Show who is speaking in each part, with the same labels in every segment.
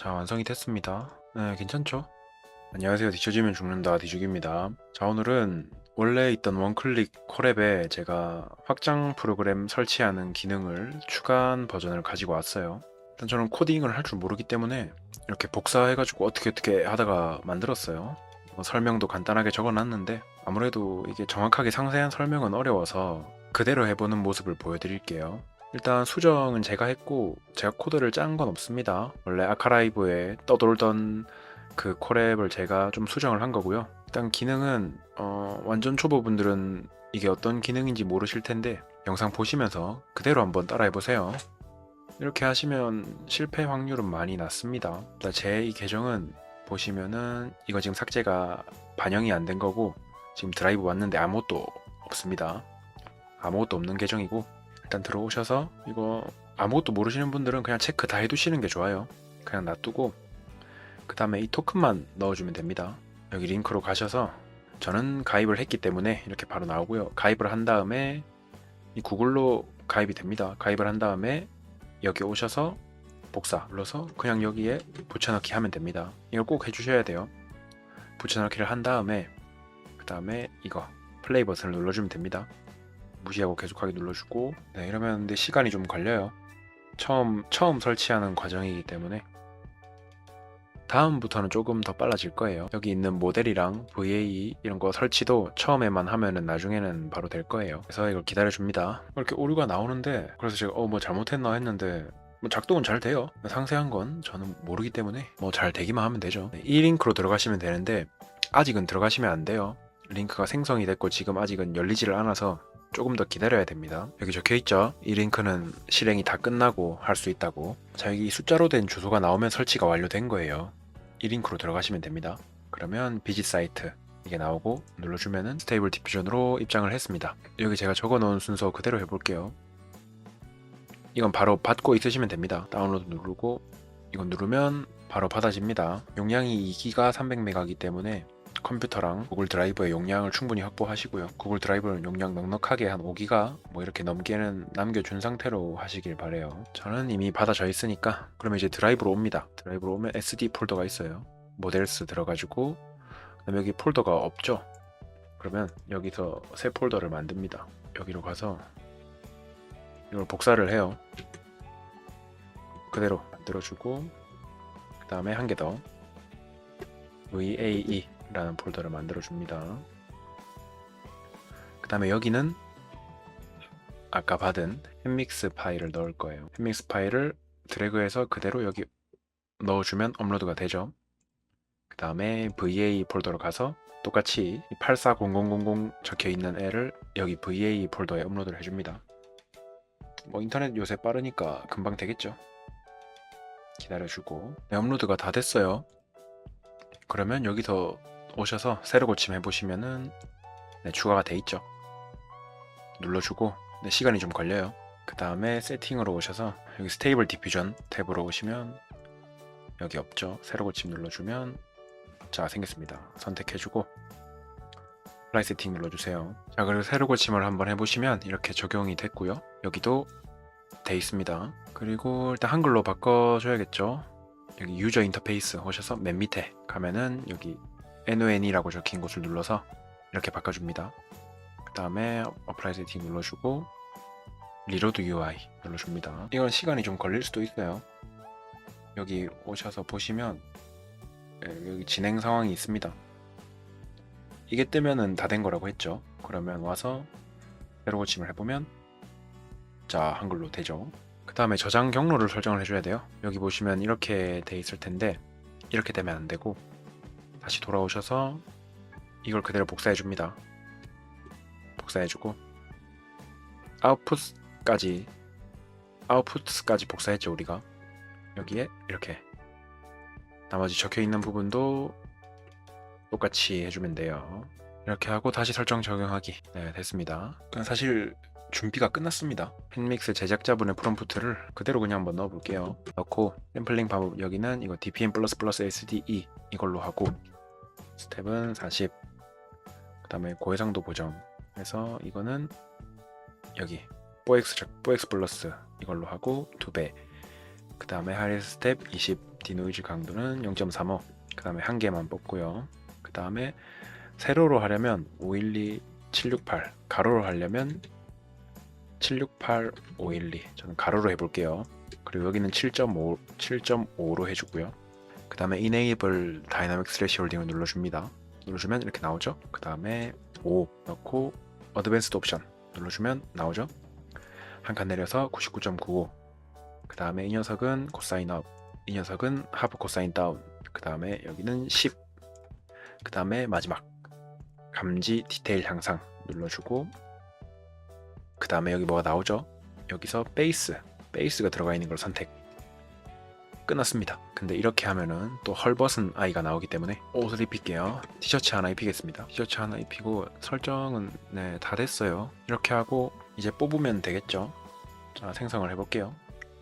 Speaker 1: 자 완성이 됐습니다. 네 괜찮죠? 안녕하세요 뒤쳐지면 죽는다 뒤죽입니다. 자 오늘은 원래 있던 원클릭 콜앱에 제가 확장 프로그램 설치하는 기능을 추가한 버전을 가지고 왔어요. 일단 저는 코딩을 할 줄 모르기 때문에 이렇게 복사해가지고 어떻게 어떻게 하다가 만들었어요. 뭐 설명도 간단하게 적어놨는데 아무래도 이게 정확하게 상세한 설명은 어려워서 그대로 해보는 모습을 보여드릴게요. 일단 수정은 제가 했고 제가 코드를 짠 건 없습니다. 원래 아카라이브에 떠돌던 그 콜앱을 제가 좀 수정을 한 거고요. 일단 기능은 어, 완전 초보분들은 이게 어떤 기능인지 모르실 텐데 영상 보시면서 그대로 한번 따라해 보세요. 이렇게 하시면 실패 확률은 많이 낮습니다. 제 이 계정은 보시면은 이거 지금 삭제가 반영이 안 된 거고 지금 드라이브 왔는데 아무것도 없습니다. 아무것도 없는 계정이고 일단 들어오셔서 이거 아무것도 모르시는 분들은 그냥 체크 다 해두시는 게 좋아요. 그냥 놔두고 그 다음에 이 토큰만 넣어주면 됩니다. 여기 링크로 가셔서 저는 가입을 했기 때문에 이렇게 바로 나오고요. 가입을 한 다음에 이 구글로 가입이 됩니다. 가입을 한 다음에 여기 오셔서 복사 눌러서 그냥 여기에 붙여넣기 하면 됩니다. 이걸 꼭 해주셔야 돼요. 붙여넣기를 한 다음에 그 다음에 이거 플레이 버튼을 눌러주면 됩니다. 무시하고 계속하게 눌러주고 네, 이러면 근데 시간이 좀 걸려요. 처음 처음 설치하는 과정이기 때문에 다음부터는 조금 더 빨라질 거예요. 여기 있는 모델이랑 VA 이런 거 설치도 처음에만 하면은 나중에는 바로 될 거예요. 그래서 이걸 기다려 줍니다. 이렇게 오류가 나오는데 그래서 제가 어 뭐 잘못했나 했는데 뭐 작동은 잘 돼요. 상세한 건 저는 모르기 때문에 뭐 잘 되기만 하면 되죠. 네, 이 링크로 들어가시면 되는데 아직은 들어가시면 안 돼요. 링크가 생성이 됐고 지금 아직은 열리지를 않아서 조금 더 기다려야 됩니다. 여기 적혀 있죠. 이 링크는 실행이 다 끝나고 할 수 있다고. 자, 여기 숫자로 된 주소가 나오면 설치가 완료된 거예요. 이 링크로 들어가시면 됩니다. 그러면 비짓 사이트 이게 나오고 눌러주면은 스테이블 디퓨전으로 입장을 했습니다. 여기 제가 적어놓은 순서 그대로 해볼게요. 이건 바로 받고 있으시면 됩니다. 다운로드 누르고 이건 누르면 바로 받아집니다. 용량이 2기가 300메가이기 때문에 컴퓨터랑 구글 드라이브의 용량을 충분히 확보하시고요. 구글 드라이브는 용량 넉넉하게 한 5기가 뭐 이렇게 넘게는 남겨준 상태로 하시길 바래요. 저는 이미 받아져 있으니까 그러면 이제 드라이브로 옵니다. 드라이브로 오면 SD 폴더가 있어요. 모델스 들어가지고 그다음에 여기 폴더가 없죠. 그러면 여기서 새 폴더를 만듭니다. 여기로 가서 이걸 복사를 해요. 그대로 만들어주고 그 다음에 한 개 더 VAE 라는 폴더를 만들어 줍니다. 그 다음에 여기는 아까 받은 햄믹스 파일을 넣을 거예요. 햄믹스 파일을 드래그해서 그대로 여기 넣어주면 업로드가 되죠. 그 다음에 VA 폴더로 가서 똑같이 840000 적혀 있는 애를 여기 VA 폴더에 업로드를 해줍니다. 뭐 인터넷 요새 빠르니까 금방 되겠죠. 기다려주고 네, 업로드가 다 됐어요. 그러면 여기서 오셔서 새로 고침 해 보시면은 네, 추가가 돼 있죠. 눌러주고 네, 시간이 좀 걸려요. 그 다음에 세팅으로 오셔서 여기 스테이블 디퓨전 탭으로 오시면 여기 없죠. 새로 고침 눌러주면 자 생겼습니다. 선택해주고 플라이 세팅 눌러주세요. 자 그리고 새로 고침을 한번 해보시면 이렇게 적용이 됐고요. 여기도 돼 있습니다. 그리고 일단 한글로 바꿔줘야겠죠. 여기 유저 인터페이스 오셔서 맨 밑에 가면은 여기 NON이라고 적힌 곳을 눌러서 이렇게 바꿔줍니다. 그 다음에 어플라이 세팅 눌러주고 리로드 UI 눌러줍니다. 이건 시간이 좀 걸릴 수도 있어요. 여기 오셔서 보시면 예, 여기 진행 상황이 있습니다. 이게 뜨면은 다 된 거라고 했죠. 그러면 와서 새로 고침을 해보면 자 한글로 되죠. 그 다음에 저장 경로를 설정을 해줘야 돼요. 여기 보시면 이렇게 돼 있을 텐데 이렇게 되면 안 되고 다시 돌아오셔서 이걸 그대로 복사해 줍니다. 복사해 주고 아웃풋까지 아웃풋까지 복사했죠 우리가 여기에 이렇게 나머지 적혀 있는 부분도 똑같이 해주면 돼요. 이렇게 하고 다시 설정 적용하기 네 됐습니다. 사실 준비가 끝났습니다. 팬믹스 제작자분의 프롬프트를 그대로 그냥 한번 넣어볼게요. 넣고 샘플링 방법 여기는 이거 dpm sde 이걸로 하고 스텝은 40. 그 다음에 고해상도 보정 해서 이거는 여기 4x 4x 플러스 이걸로 하고 2배. 그 다음에 하이스 스텝 20. 디노이즈 강도는 0.35. 그 다음에 한 개만 뽑고요. 그 다음에 세로로 하려면 512, 768. 가로로 하려면 768, 512. 저는 가로로 해볼게요. 그리고 여기는 7.5, 7.5로 해주고요. 그 다음에 Enable Dynamic Thresholding을 눌러줍니다. 눌러주면 이렇게 나오죠. 그 다음에 5 넣고 Advanced Option 눌러주면 나오죠. 한 칸 내려서 99.95. 그 다음에 이 녀석은 코사인 업, 이 녀석은 하프 코사인 다운. 그 다음에 여기는 10. 그 다음에 마지막 감지 디테일 향상 눌러주고 그 다음에 여기 뭐가 나오죠? 여기서 베이스, 베이스가 들어가 있는 걸 선택. 끝났습니다. 근데 이렇게 하면은 또 헐벗은 아이가 나오기 때문에 옷을 입힐게요. 티셔츠 하나 입히겠습니다. 티셔츠 하나 입히고 설정은 네, 다 됐어요. 이렇게 하고 이제 뽑으면 되겠죠. 자, 생성을 해볼게요.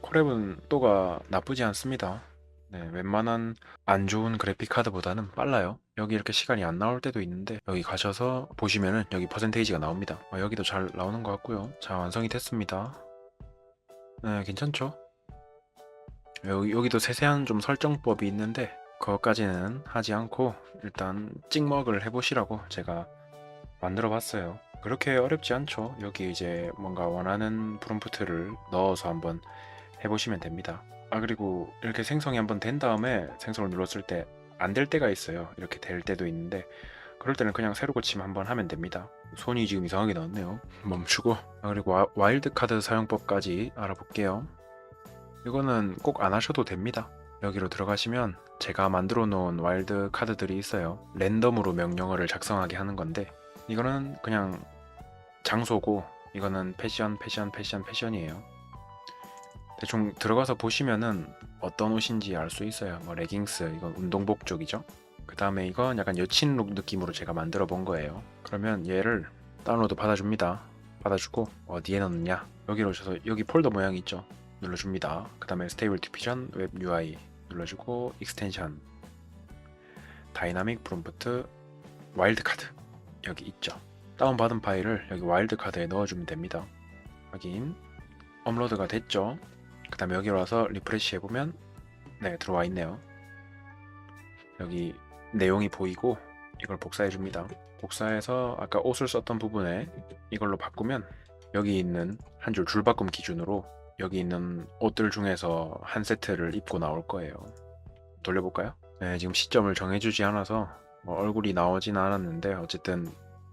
Speaker 1: 콜랩은 또가 나쁘지 않습니다. 네, 웬만한 안 좋은 그래픽 카드보다는 빨라요. 여기 이렇게 시간이 안 나올 때도 있는데 여기 가셔서 보시면은 여기 퍼센테이지가 나옵니다. 어, 여기도 잘 나오는 것 같고요. 자, 완성이 됐습니다. 네, 괜찮죠? 여기, 여기도 세세한 좀 설정법이 있는데 그것까지는 하지 않고 일단 찍먹을 해보시라고 제가 만들어 봤어요. 그렇게 어렵지 않죠. 여기 이제 뭔가 원하는 프롬프트를 넣어서 한번 해보시면 됩니다. 아 그리고 이렇게 생성이 한번 된 다음에 생성을 눌렀을 때 안 될 때가 있어요. 이렇게 될 때도 있는데 그럴 때는 그냥 새로 고침 한번 하면 됩니다. 손이 지금 이상하게 나왔네요. 멈추고 아, 그리고 와, 와일드 카드 사용법까지 알아볼게요. 이거는 꼭 안 하셔도 됩니다. 여기로 들어가시면 제가 만들어 놓은 와일드 카드들이 있어요. 랜덤으로 명령어를 작성하게 하는 건데 이거는 그냥 장소고 이거는 패션, 패션, 패션, 패션이에요. 대충 들어가서 보시면은 어떤 옷인지 알 수 있어요. 뭐 레깅스, 이건 운동복 쪽이죠. 그 다음에 이건 약간 여친 룩 느낌으로 제가 만들어 본 거예요. 그러면 얘를 다운로드 받아줍니다. 받아주고 어디에 넣느냐? 여기로 오셔서 여기 폴더 모양 있죠? 눌러줍니다. 그 다음에 스테이블 디피전, 웹 UI 눌러주고 익스텐션, 다이나믹 프롬프트, 와일드 카드 여기 있죠. 다운받은 파일을 여기 와일드 카드에 넣어주면 됩니다. 확인. 업로드가 됐죠. 그 다음에 여기로 와서 리프레시 해보면 네 들어와 있네요. 여기 내용이 보이고 이걸 복사해 줍니다. 복사해서 아까 옷을 썼던 부분에 이걸로 바꾸면 여기 있는 한 줄 줄바꿈 기준으로 여기 있는 옷들 중에서 한 세트를 입고 나올 거예요. 돌려볼까요? 네, 지금 시점을 정해주지 않아서 뭐 얼굴이 나오진 않았는데 어쨌든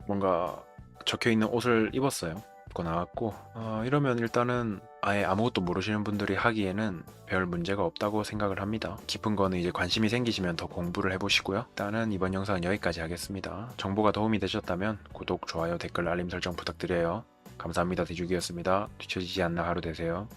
Speaker 1: 뭔가 적혀 있는 옷을 입었어요. 입고 나왔고 어, 이러면 일단은 아예 아무것도 모르시는 분들이 하기에는 별 문제가 없다고 생각을 합니다. 깊은 거는 이제 관심이 생기시면 더 공부를 해보시고요. 일단은 이번 영상은 여기까지 하겠습니다. 정보가 도움이 되셨다면 구독, 좋아요, 댓글, 알림 설정 부탁드려요. 감사합니다. 대주기였습니다. 뒤처지지 않는 하루 되세요.